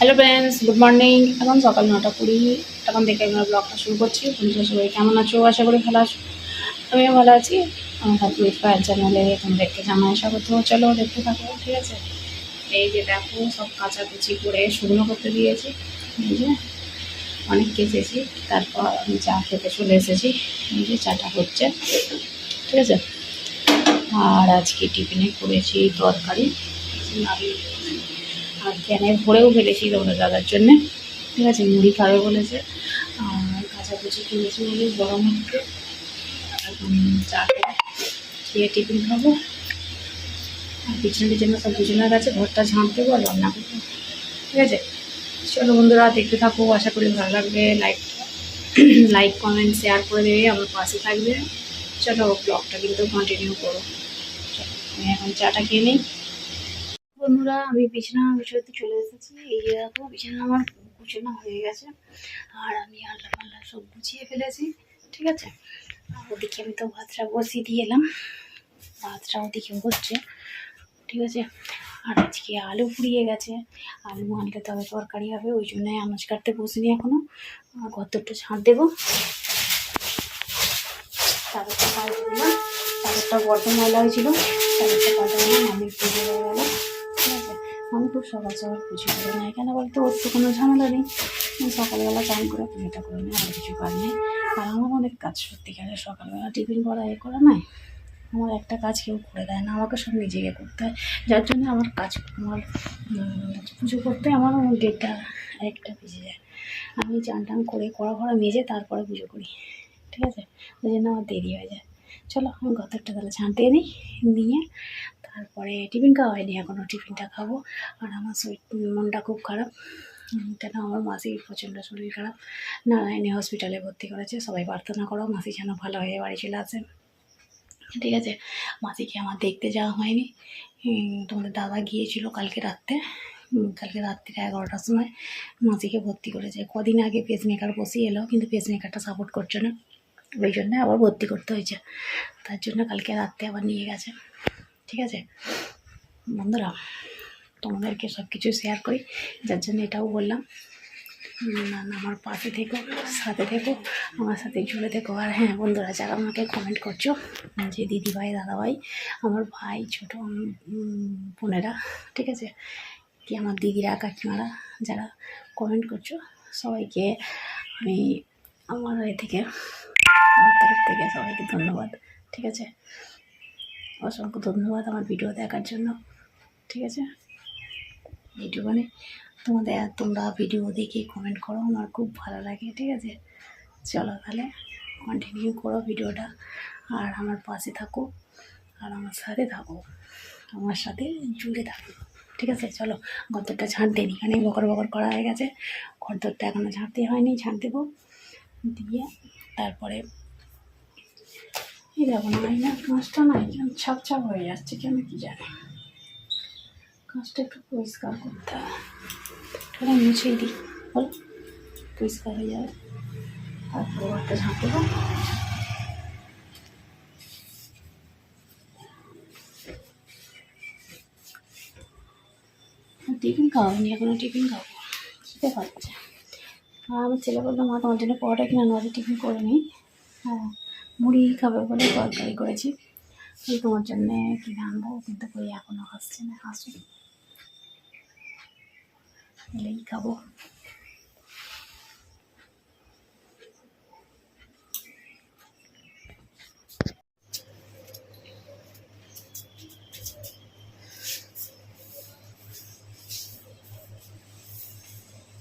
Hello friends good morning এখন সকাল নটা কুড়ি। এখন থেকে আমরা ব্লগটা শুরু করছি। তোমরা সবাই কেমন আছো? আশা করি ভালো আছো। আমিও ভালো আছি। আমার হাতে ফায়ার চ্যানেলে তোমাদেরকে জানাই স্বাগত চলো দেখতে থাকো, ঠিক আছে? এই যে দেখো, সব কাচাকুচি করে শুকনো করতে দিয়েছি। এই যে অনেক কেচেছি। তারপর আমি চা খেতে চলে এসেছি। এই যে চাটা হচ্ছে। ঠিক আছে? আর আজকে টিফিনে করেছি তরকারি। আর ক্যানে ভরেও ফেলেছি তোমাদের দাদার জন্যে। ঠিক আছে, মুড়ি খাবে বলেছে, আর কাঁচাকুচি কিনেছি বলে গরম হচ্ছে চা খেয়ে টিফিন খাব। আর পিছনে পিছনে সব দুজনের কাছে ঘরটা ঝাঁপ দেবো আর রান্না করব ঠিক আছে? চলো বন্ধুরা, দেখতে থাকো, আশা করি ভালো লাগবে। লাইক লাইক কমেন্ট শেয়ার করে দেবে, আমার পাশে থাকবে। চলো ব্লগটা কিন্তু কন্টিনিউ করো। আমি এখন চাটা খেয়ে নিই। বন্ধুরা, আমি বিছানা গুছোতে চলে এসেছি। এই যে দেখো, বিছানা আমার গুছানো হয়ে গেছে। আর আমি আল্লাহ পাল্লা সব গুছিয়ে ফেলেছি, ঠিক আছে? ওদিকে আমি তো ভাতটা বসিয়ে দিয়ে এলাম। ভাতটা ওদিকে হচ্ছে, ঠিক আছে? আর আজকে আলু ফুরিয়ে গেছে। আলু আনলে তবে তরকারি হবে, ওই জন্যই আনাজ কাটতে বসিনি এখনও কতটা ছাড় দেবো। চাদরটা পাল্টে দিলাম চাদরটা বড্ড ময়লা হয়েছিল পাল্টে দিলাম আমি পুজো হয়ে গেল ঠিক আছে আমি খুব সকাল সকাল পুজো করে নেয় কেন বলতো ওর তো কোনো ঝামেলা নেই। সকালবেলা চান করে পুজোটা করে নিই আর কিছু কাজ নেই। আর আমার অনেক কাজ সত্যিকারে সকালবেলা টিফিন করা এ করা নয়। আমার একটা কাজ কেউ করে দেয় না, আমাকে সব নিজেকে করতে হয়। যার জন্য আমার কাজ, আমার পুজো করতে আমার ডেটটা একটা বেজে যায়। আমি চান টান করে কড়া ফড়া মেজে তারপরে পুজো করি। ঠিক আছে? ওই জন্য আমার দেরি হয়ে যায়। চলো, আমি গতরটা তাহলে ছাঁটিয়ে নিই, নিয়ে তারপরে টিফিন খাওয়া হয়নি, এখনও টিফিনটা খাব। আর আমার শরীর, মনটা খুব খারাপ। কেন আমার মাসির প্রচণ্ড শরীর খারাপ। নারায়ণী হসপিটালে ভর্তি করেছে, সবাই প্রার্থনা করো, মাসি যেন ভালো হয়ে বাড়ি চলে আসে। ঠিক আছে, মাসিকে আমার দেখতে যাওয়া হয়নি। তোমাদের দাদা গিয়েছিল কালকে রাত্রে। কালকে রাত্রিরে এগারোটার সময় মাসিকে ভর্তি করেছে। কদিন আগে পেসমেকার বসিয়ে এলো, কিন্তু পেসমেকারটা সাপোর্ট করছে না। ওই জন্য আবার ভর্তি করতে হয়েছে। তার জন্য কালকে রাত্রে আবার নিয়ে গেছে। ঠিক আছে? বন্ধুরা, তোমাদেরকে সব কিছু শেয়ার করি। যার জন্য এটাও বললাম আমার পাশে থেকো, সাথে থেকো, আমার সাথে জুড়ে থেকো। আর হ্যাঁ বন্ধুরা, যারা আমাকে কমেন্ট করছ, যে দিদিভাই, দাদাভাই, আমার ভাই, ছোটো বোনেরা, ঠিক আছে? কি আমার দিদিরা, কাকিমারা, যারা কমেন্ট করছ, সবাইকে আমি আমার এ থেকে, আমার তরফ থেকে সবাইকে ধন্যবাদ, ঠিক আছে? অসংখ্য ধন্যবাদ আমার ভিডিও দেখার জন্য। ঠিক আছে? এইটুকুনি তোমাদের, তোমরা ভিডিও দেখে কমেন্ট করো, আমার খুব ভালো লাগে, ঠিক আছে? চলো তাহলে কন্টিনিউ করো ভিডিওটা, আর আমার পাশে থাকো, আর আমার সাথে থাকো, আমার সাথে জুড়ে থাকো, ঠিক আছে? চলো গর্তরটা ঝাঁট দিই এখানে বকর বকর করা হয়ে গেছে গর্তরটা এখনও ঝাঁটতে হয়নি ঝাঁট দেবো, দিয়ে তারপরে এই দেখো না আইনার কাঁচটা না কেন ছাপ ছাপ হয়ে যাচ্ছে কেন কি জানি। কাঁচটা একটু পরিষ্কার করতে হবে। মুছেই দিই। বল, পরিষ্কার হয়ে যাবে। তারপরে একটা ঝাঁপ টিফিন খাওয়াবনি এখনও টিফিন খাব। খেতে পাচ্ছে। আর আমার ছেলে বলল, মা, তোমার জন্য পরোটা কিনে আজকে টিফিন করে নিই হ্যাঁ। মুড়ি খাবে বলে তরকারি করেছি। ওই তোমার জন্যে কিনে আনব কিন্তু কই এখনও আসছে না আসুন এলেই খাব।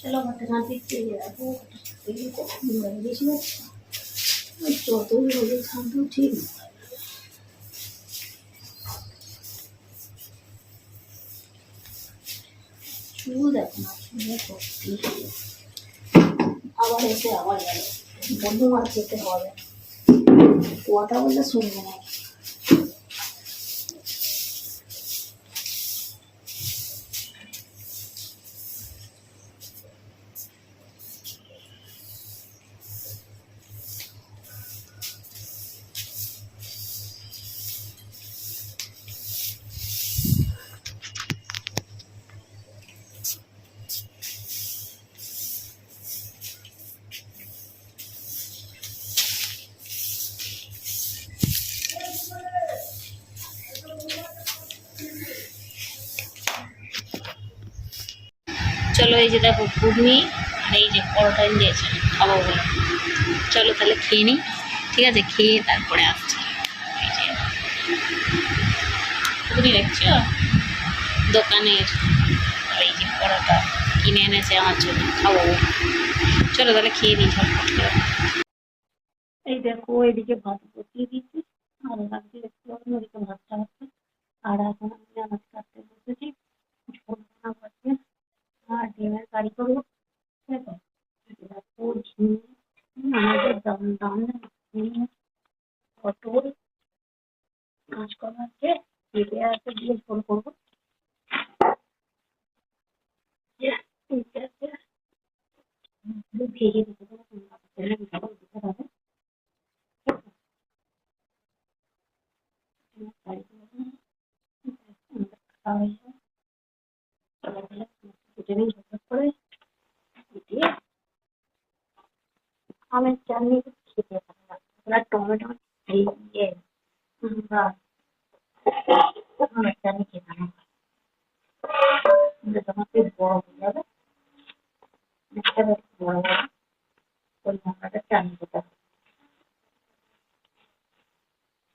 চলো ঘরটা না দেখতে যাব বেশি যাচ্ছে ওই যতই হলে থাকবেও ঠিক দেখো না আবার এসে আবার বন্ধু মার খেতে হবে। কথা বলতে শুনবে না। চলো এই যে দেখো ঘুগনি আর এই যে পরোটা দিয়েছে, খাব বলে। চলো তাহলে খেয়ে নিই ঠিক আছে? খেয়ে তারপরে আসছি। ঘুগনি দেখছ? দোকানের এই যে পরোটা কিনে এনেছে আমার জন্য, খাব। চলো তাহলে খেয়ে নিই ঝটপট করে এই দেখো, এদিকে ভাত বসিয়ে দিয়েছি। আর রাখছি একটু ভাতটা হচ্ছে। আর এখন আমি আনাজ কাটতে বসেছি ঝোল বানাবো আজকে আর ডিমের কারি করব ঠিক আছে দেখো ঝিঙে হুম, আমাদের দাম দাম ঝিঙে পটল কাঁচকলা আছে পেঁপে আছে দিয়ে ঝোল করব Yeah, ঠিক আছে একটু ভেজে দিতে হবে তেলে ভালো দিতে হবে আমের চাটনি খেতে ভালো লাগে আর টমেটো দিয়ে বা আমের চাটনি খেতে আমার ভালো লাগে। কিন্তু যখন একটু বড় হয়ে যাবে একটা বেশ বড় হবে ওই মশলাটা চাটনি খেতে হবে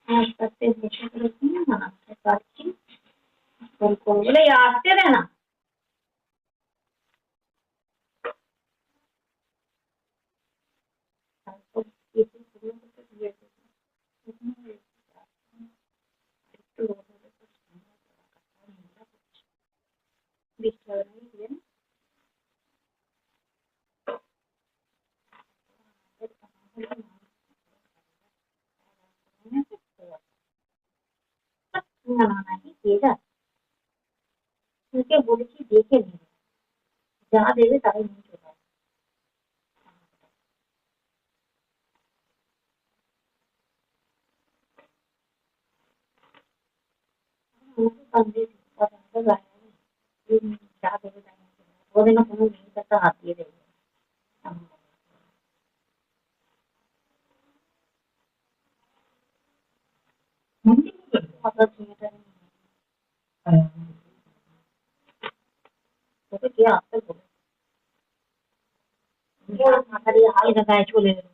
আস্তে আস্তে বসে করেছি না আস্তে পারছি ফোন করলে আসতে দে না তারপর কিছু শুকনো করতে দিয়ে দেবো। শুকনো হয়ে গেছে। একটু রোদ হলে তো ঠান্ডা পড়ে কাঁচা নোংরা করছে। বৃষ্টি হবে না কি জানি? না না না কি দিয়ে যা তোকে বলেছি দেখে নেবে যা দেবে তাই নিয়ে চলে আসবে আমাকে কাঁদবে, কথাটা গায়ে লাগে। উম, যা দেবে তাই নিয়ে চলে আসবে। ওদের না কোনো জিনিস একটা হাত দিয়ে দেবে এমন ব্যাপার। কথা ঝিঙেটা নিয়ে তোকে কে আসতে বলে মাথা দিয়ে হালকা গায়ে চলে গেল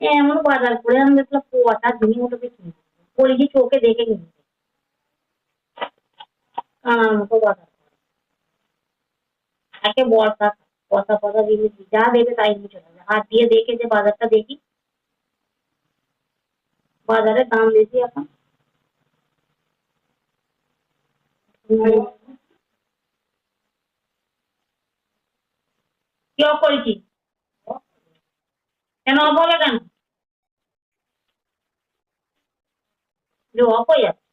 এমন বাজার করে আমি দেখলাম কুয়াটা ঝিঙে ওটাকে কিনে বলছি চোখে দেখে কিনতে কানার মতো বাজার। একে বর্ষা পচা পচা জিনিস যা দেবে তাই নিয়ে চলে যাবে হাত দিয়ে দেখে যে বাজারটা দেখি। বাজারে দাম বেশি এখন। কি করেছি কেন হলো কেন? যে অফ হয়ে যাচ্ছে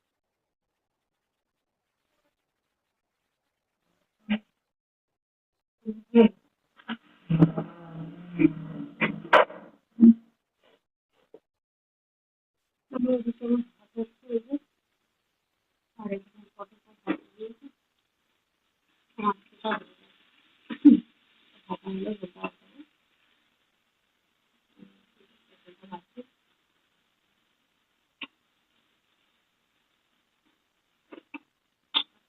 আমি ওদিকে আমার ভাত হচ্ছে এই যে, আর এখানে পটলটা ভাজা দিয়েছি মাছটা ভাজা হলে ভেজা হবে পটলটা ভাজছি। আবার মিডিয়ামে রাখছি।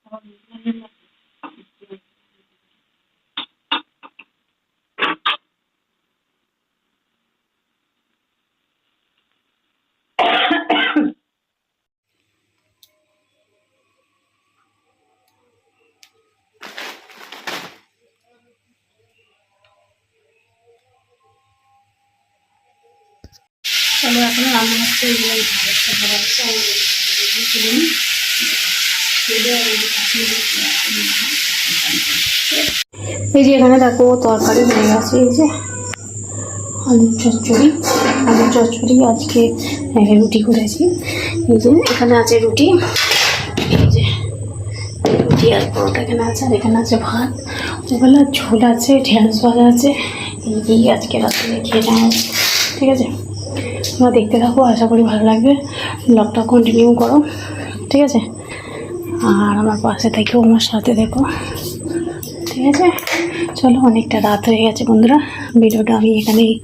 চলো এখন রান্না হচ্ছে এগুলো ভাজা ভাজা এই যে এখানে দেখো তরকারি হয়ে গেছে, এই যে আলুর চচ্চড়ি। আলুর চচ্চড়ি আজকে রুটি করেছি। এই যে এখানে আছে রুটি, এই যে রুটি আর পরোটা এখানে আছে, আর এখানে আছে ভাত। ওগুলো ঝোল আছে, ঢেঁড়স ভাজা আছে, এই আজকে রাত্রে খেয়ে নেওয়া। ঠিক আছে? তোমরা দেখতে থাকো, আশা করি ভালো লাগবে। ব্লগটা কন্টিনিউ করো। ঠিক আছে? আর আমার পাশে থেকেও আমার সাথে দেখো। ঠিক আছে? চলো, অনেকটা রাত হয়ে গেছে বন্ধুরা। ভিডিওটা আমি এখানেই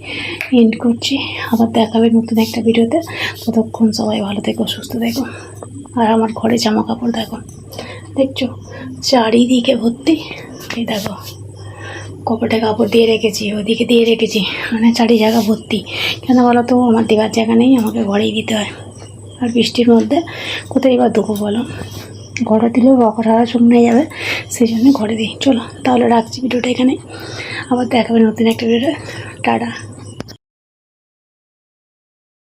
এন্ড করছি। আবার দেখাবে নতুন একটা ভিডিওতে। ততক্ষণ সবাই ভালো থেকো, সুস্থ থেকো। আর আমার ঘরে জামা কাপড় দেখো। দেখছ? চারিদিকে ভর্তি। এই দেখো, কপটে কাপড় দিয়ে রেখেছি, ওদিকে দিয়ে রেখেছি। মানে চারি জায়গা ভর্তি। কেন বলো তো? আমার দেওয়ার জায়গা নেই, আমাকে ঘরেই দিতে হয়। আর বৃষ্টির মধ্যে কোথায় এবার দেবো বলো? ঘরে দিলেও বকরা শুকনো যাবে, সেই জন্য ঘরে দিই। চলো, তাহলে রাখছি ভিডিওটা এখানে। আবার দেখাবে নতুন একটা ভিডিও টাটা।